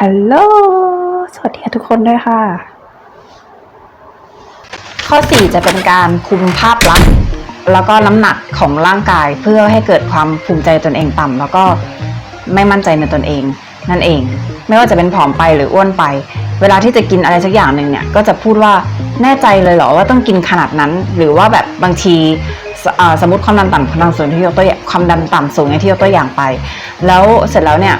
ฮัลโหล สวัสดีทุกคนด้วยค่ะ ข้อ 4 จะเป็นการคุมภาพลักษณ์แล้วก็น้ำหนักของร่างกายเพื่อให้เกิดความภูมิใจตนเองต่ำแล้วก็ไม่มั่นใจในตนเอง นั่นเอง ไม่ว่าจะเป็นผอมไปหรืออ้วนไป เวลาที่จะกินอะไรสักอย่างหนึ่งเนี่ย ก็จะพูดว่าแน่ใจเลยเหรอว่าต้องกินขนาดนั้น หรือว่าแบบบางทีสมมติความดันต่ำความดันสูงที่ยกตัวอย่างความดันต่ำสูงที่ยกตัวอย่างไป แล้วเสร็จแล้วเนี่ย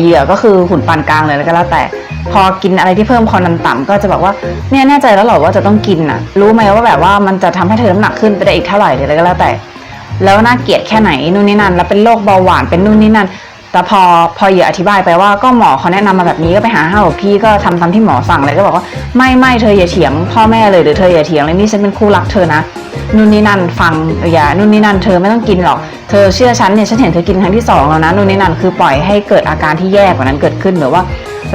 เหยื่อก็คือหุ่นปานกลางเลยแล้วก็แล้วแต่ พอกินอะไรที่เพิ่มความดันต่ำก็จะบอกว่าเนี่ยแน่ใจแล้วหรอว่าจะต้องกินอะ รู้ไหมว่าแบบว่ามันจะทำให้เธอน้ำหนักขึ้นไปได้อีกเท่าไหร่หรืออะไรก็แล้วแต่ แล้วน่าเกลียดแค่ไหนนู่นนี่นั่น แล้วเป็นโรคเบาหวานเป็นนู่นนี่นั่น แต่พอพอเหยื่ออธิบายไปว่าก็หมอเขาแนะนำมาแบบนี้ก็ไปหาห้ากับพี่ก็ทำตามที่หมอสั่งเลยก็บอกว่าไม่ไม่เธออย่าเถียง พ่อแม่เลยหรือเธออย่าเถียงเลยนี่ฉันเป็นคู่รักเธอนะนู่นนี่นั่นฟังอย่านู่นนี่นั่นเธอไม่ต้องกินหรอกเธอเชื่อฉันเนี่ยฉันเห็นเธอกินครั้งที่สองแล้วนะนู่นนี่นั่นคือปล่อยให้เกิดอาการที่แย่กว่านั้นเกิดขึ้นหรือว่า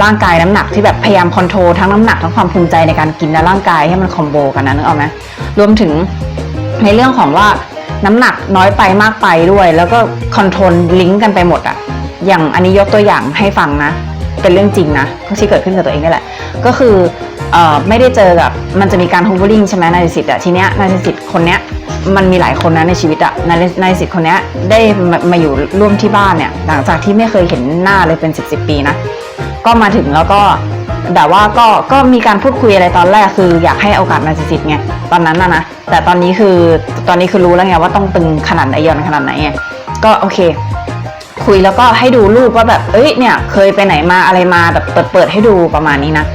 ร่างกายน้ำหนักที่แบบพยายามคอนโทรลทั้งน้ำหนักทั้งความภูมิใจในการกินและร่างกายให้มันคอมโบกันนะนึกออกไหมรวมถึงในเรื่องของว่าน้ำหนักน้อยไปมากไปด้วย แล้วก็คอนโทรลลิงก์กันไปหมดอะ อย่างอันนี้ยกตัวอย่างให้ฟังนะ เป็นเรื่องจริงนะที่เกิดขึ้นกับตัวเองนี่แหละ ก็คืออไม่ได้เจอกับมันจะมีการ hovering ใช่ไหมนายสิทธิ์อะทีเนี้ยนายสิทธิ์คนเนี้ยมันมีหลายคนนะในชีวิตอะนายนายสิทธิ์คนเนี้ยได้มามาอยู่ร่วมที่บ้านเนี่ยหลังจากที่ไม่เคยเห็นหน้าเลยเป็นสิบสิบปีนะก็มาถึงแล้วก็แต่ว่าก็ก็มีการพูดคุยอะไรตอนแรกคืออยากให้โอกาสนาซิสิตไงตอนนั้นนะนะแต่ตอนนี้คือตอนนี้คือรู้แล้วไงว่าต้องตึงขนาดไหนย่อนขนาดไหนไงก็โอเค คุยแล้วก็ให้ดูรูปว่าแบบเอ้ยเนี่ยเคยไปไหนมาอะไรมาแบบเปิดเปิดให้ดูประมาณนี้นะ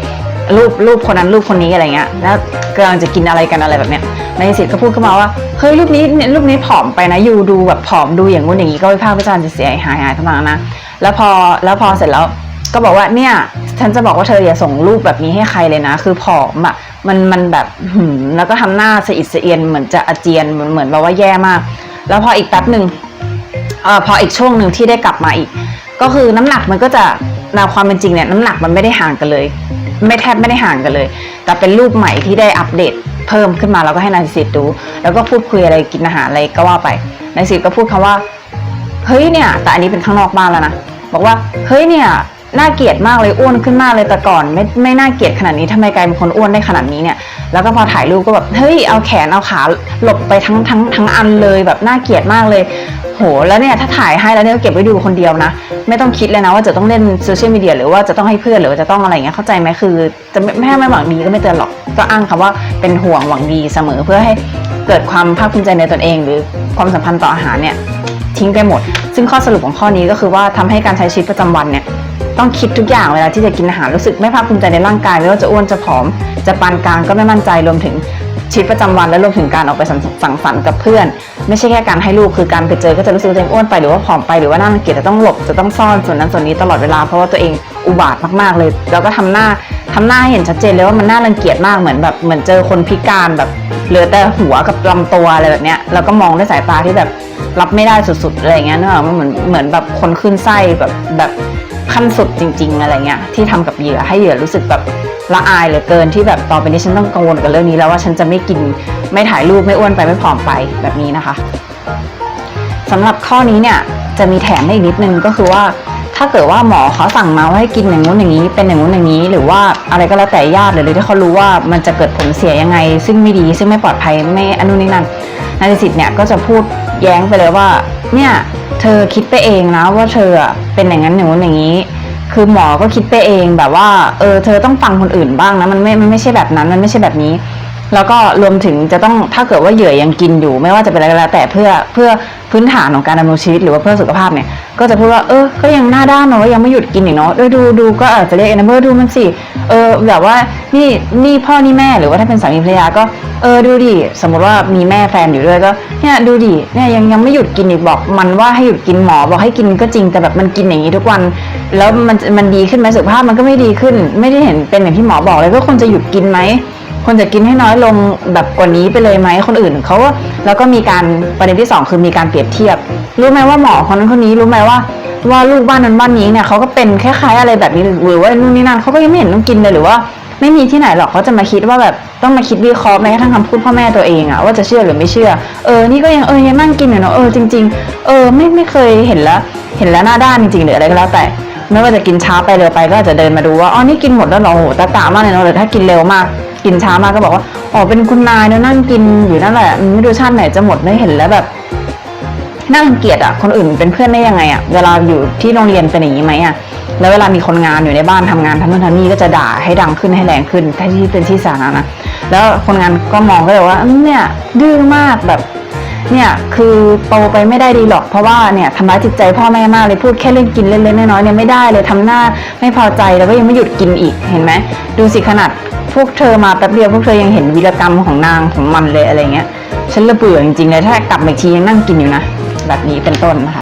รูปรูปคนนั้นรูปคนนี้อะไรเงี้ยแล้วกำลังจะกินอะไรกันอะไรแบบเนี้ยนายสิทธิ์ก็พูดขึ้นมาว่าเฮ้ยรูปนี้เนี่ยรูปนี้ผอมไปนะยูดูแบบผอมดูอย่างงู้นอย่างนี้ก็วิพากษ์วิจารณ์จะเสียหายหายทั้งนั้นนะแล้วพอแล้วพอเสร็จแล้วก็บอกว่าเนี่ยฉันจะบอกว่าเธออย่าส่งรูปแบบนี้ให้ใครเลยนะ คือผอมอะ่ะมันมันแบบหืมแล้วก็ทำหน้าสะอิดสะเอียนเหมือนจะอาเจียนเหมือนเหมือนแบบว่าแย่มาก แล้วพออีกแป๊บหนึ่ง เออพออีกช่วงหนึ่งที่ได้กลับมาอีก ก็คือน้ำหนักมันก็จะในความเป็นจริงเนี่ยน้ำหนักมันไม่ได้ห่างกันเลย ไม่แทบไม่ได้ห่างกันเลย แต่เป็นรูปใหม่ที่ได้อัปเดตเพิ่มขึ้นมาแล้วก็ให้นายสิทธิ์ดู แล้วก็พูดคุยอะไรกินอาหารอะไรก็ว่าไปนายสิทธิ์ก็พูดคำว่าเฮ้ยเนี่ย แต่อันนี้เป็นข้างนอกบ้านแล้วนะบอกว่าเฮ้ยเนี่ยน่าเกลียดมากเลยอ้วนขึ้นมากเลยแต่ก่อน ไม่ไม่น่าเกลียดขนาดนี้ทำไมกลายเป็นคนอ้วนได้ขนาดนี้เนี่ยแล้วก็พอถ่ายรูปก็แบบเฮ้ยเอาแขนเอาขาหลบไปทั้งทั้งทั้งอันเลยแบบน่าเกลียดมากเลย โหแล้วเนี่ยถ้าถ่ายให้แล้วเนี่ยก็เก็บไว้ดูคนเดียวนะ ไม่ต้องคิดเลยนะว่าจะต้องเล่นโซเชียลมีเดียหรือว่าจะต้องให้เพื่อนหรือว่าจะต้องอะไรเงี้ยเข้าใจไหมคือจะไม่ไม่ไม่หวังดีก็ไม่เตือนหรอก ก็อ้างคำว่าเป็นห่วงหวังดีเสมอเพื่อให้เกิดความภาคภูมิใจในตนเอง หรือความสัมพันธ์ต่ออาหารเนี่ยทิ้งไปหมด ซึ่งข้อสรุปของข้อนี้ก็คือว่าทำให้การใช้ชีวิตประจำวันเนี่ยต้องคิดทุกอย่างเวลาที่จะกินอาหารรู้สึกไม่ภาคภูมิใจในร่างกายไม่ว่าจะอ้วนจะผอม จะปานกลางก็ไม่มั่นใจรวมถึงชีวิตประจำวันและรวมถึงการออกไปสังสรรค์กับเพื่อน ไม่ใช่แค่การให้ลูกคือการไปเจอก็จะรู้สึกว่าตัวเองอ้วนไปหรือว่าผอมไปหรือว่าน่ารังเกียจจะต้องหลบจะต้องซ่อนส่วนนั้นส่วนนี้ตลอดเวลาเพราะว่าตัวเองอุบาทมากๆเลย แล้วก็ทำหน้าทำหน้าให้เห็นชัดเจนเลยว่ามันน่ารังเกียจมากเหมือนแบบเหมือนเจอคนพิการแบบเหลือแต่หัวกับลำตัวอะไรแบบเนี้ยแล้วก็มองด้วยสายตาที่แบบรับไม่ได้สุดๆอะไรอย่างเงี้ยเนอะมันเหมือนเหมือนแบบคนขึ้นไส้แบบแบบ ขั้นสุดจริง ๆ อะไรเงี้ยที่ทำกับเหยื่อให้เหยื่อรู้สึกแบบละอายเหลือเกินที่แบบต่อไปนี้ฉันต้องกังวลกับเรื่องนี้แล้วว่าฉันจะไม่กินไม่ถ่ายรูปไม่อ้วนไปไม่ผอมไปแบบนี้นะคะสำหรับข้อนี้เนี่ยจะมีแถมให้อีกนิดนึงก็คือว่าถ้าเกิดว่าหมอเขาสั่งมาว่าให้กินอย่างงู้นอย่างนี้ เป็นอย่างงู้นอย่างนี้ หรือว่าอะไรก็แล้วแต่ญาติหรือที่เขารู้ว่ามันจะเกิดผลเสียยังไง ซึ่งไม่ดีซึ่งไม่ปลอดภัยไม่อนุนี้นั่นนายสิทธิ์เนี่ยก็จะพูดแย้งไปเลยว่าเนี่ย เธอคิดไปเองนะว่าเธอเป็นอย่างนั้นอย่างนู้นอย่างนี้ คือหมอก็คิดไปเองแบบว่า เออ เธอต้องฟังคนอื่นบ้างนะ มันไม่ มันไม่ใช่แบบนั้น มันไม่ใช่แบบนี้ แล้วก็รวมถึงจะต้องถ้าเกิดว่าเหยื่อยังกินอยู่ ไม่ว่าจะเป็นอะไรก็แล้วแต่เพื่อเพื่อพื้นฐานของการดำรงชีวิตหรือว่าเพื่อสุขภาพเนี่ยก็จะพูดว่าเออก็ยังหน้าด้านเนาะยังไม่หยุดกินอีกเนาะดูดูดูก็อาจจะเรียกเอนเบอร์ดูมันสิเออแบบว่านี่นี่พ่อนี่แม่หรือว่าถ้าเป็นสามีภรรยาก็เออดูดิสมมติว่ามีแม่แฟนอยู่ด้วยก็เนี่ยดูดิเนี่ยยังยังไม่หยุดกินอีกบอกมันว่าให้หยุดกินหมอบอกให้กินก็จริงแต่แบบมันกินอย่างนี้ทุกวัน แล้วมันมันดีขึ้นไหมสุขภาพมันก็ไม่ดีขึ้น ไม่ได้เห็นเป็นอย่างที่หมอบอกเลยก็ควรจะหยุดกินไหม ควรจะกินให้น้อยลงแบบกว่านี้ไปเลยไหมคนอื่นเขาแล้วก็มีการประเด็นที่สองคือมีการเปรียบเทียบ รู้ไหมว่าหมอคนนั้นคนนี้รู้ไหมว่าว่าลูกบ้านนั้นบ้านนี้เนี่ยเขาก็เป็นคล้ายๆอะไรแบบนี้หรือว่านู่นนี่นั่นเขาก็ยังไม่เห็นต้องกินเลยหรือว่าไม่มีที่ไหนหรอกเขาจะมาคิดว่าแบบต้องมาคิดวิเคราะห์แม้กระทั่งคำพูดพ่อแม่ตัวเองอะว่าจะเชื่อหรือไม่เชื่อ เออนี่ก็ยังเออยังนั่งกินอยู่เนาะเออจริง ๆ เออไม่ไม่เคยเห็นแล้วเห็นแล้วหน้าด้านจริงๆหรืออะไรก็แล้วแต่ไม่ว่าจะกินช้าไปเร็วไปก็อาจจะเดินมาดูว่าอ๋อนี่กินหมดแล้วเหรอโอ้โหตาตามากเลยเนาะหรือถ้ากินเร็วมาก กินช้ามากก็บอกว่าอ๋อเป็นคุณนายเนอะนั่งกินอยู่นั่นแหละไม่รู้ชาติไหนจะหมดไม่เห็นแล้วแบบน่ารังเกียจอะคนอื่นเป็นเพื่อนได้ยังไงอะเวลาอยู่ที่โรงเรียนเป็นอย่างนี้ไหมอะแล้วเวลามีคนงานอยู่ในบ้านทำงานทำนู่นทำนี่ก็จะด่าให้ดังขึ้นให้แรงขึ้นถ้าที่เป็นที่สาธารณะแล้วคนงานก็มองก็เลยว่าเนี่ยดื้อมากแบบเนี่ยคือโตไปไม่ได้ดีหรอกเพราะว่าเนี่ยทำร้ายจิตใจพ่อแม่มากเลยพูดแค่เรื่องกินเล็กๆน้อยๆเนี่ยไม่ได้เลยทำหน้าไม่พอใจแล้วก็ยังไม่หยุดกินอีกเห็นไหมดูสิขนาด พวกเธอมาแป๊บเดียวพวกเธอยังเห็นวีรกรรมของนางของมันเลยอะไรเงี้ย ฉันระเบื่อจริงๆเลยถ้ากลับมาอีกทียังนั่งกินอยู่นะ แบบนี้เป็นต้นนะคะ